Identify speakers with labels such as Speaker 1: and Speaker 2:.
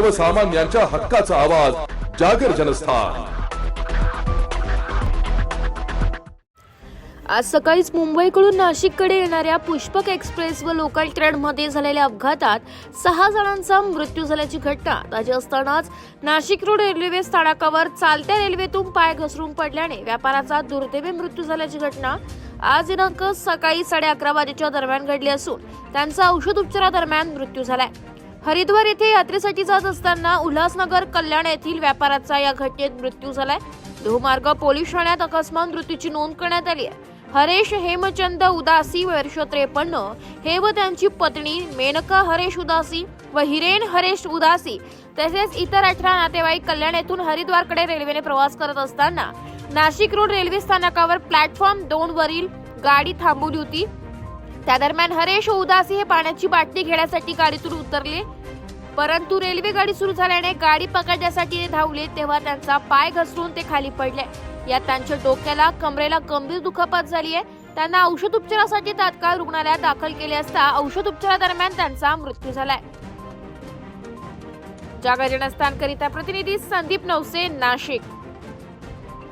Speaker 1: सर्वसामान्यांच्या हक्काचा आवाज जागर जनस्थान.
Speaker 2: आज सकाळीच मुंबईकडून नाशिककडे येणाऱ्या पुष्पक एक्सप्रेस व लोकल ट्रेनमध्ये झालेल्या अपघातात सहा जणांचा मृत्यू झाल्याची घटना ताजी असतानाच नाशिक रोड रेल्वे स्थानकावर चालत्या रेल्वेतून पाय घसरून पडल्याने व्यापाराचा दुर्दैवी मृत्यू झाल्याची घटना आज दिनांक सकाळी साडे अकरा वाजेच्या दरम्यान घडली असून त्यांचा औषध उपचारादरम्यान मृत्यू झालाय. हरिद्वार येथे यात्रेसाठी जात असताना उल्हासनगर कल्याण येथील व्यापाराचा या घटनेत मृत्यू झालाय. लोहमार्ग पोलीस ठाण्यात अकस्मात मृत्यूची नोंद करण्यात आली आहे. हरेश हेमचंद उदासी वर्ष त्रेपन्न. हे व त्यांची पत्नी मेनका हरेश उदासी व हिरेन हरेश उदासी तसेच इतर अठरा नातेवाईक कल्याण येथून हरिद्वारकडे रेल्वेने प्रवास करत असताना नाशिक रोड रेल्वे स्थानकावर प्लॅटफॉर्म दोन वरील गाडी थांबवली होती. त्या दरम्यान हरेश उदासी हे पाण्याची बाटली घेण्यासाठी गाडीतून उतरले. परंतु रेल्वे गाडी सुरू झाल्याने गाडी पकडण्यासाठी ते धावले तेव्हा त्यांचा पाय घसरून ते खाली पडले. यात त्यांच्या डोक्याला कमरेला गंभीर दुखापत झाली आहे. त्यांना औषध उपचारासाठी तात्काळ रुग्णालयात दाखल केले असता औषध उपचारादरम्यान त्यांचा मृत्यू झालाय. जागर जनस्थानकरिता प्रतिनिधी संदीप नवसे नाशिक.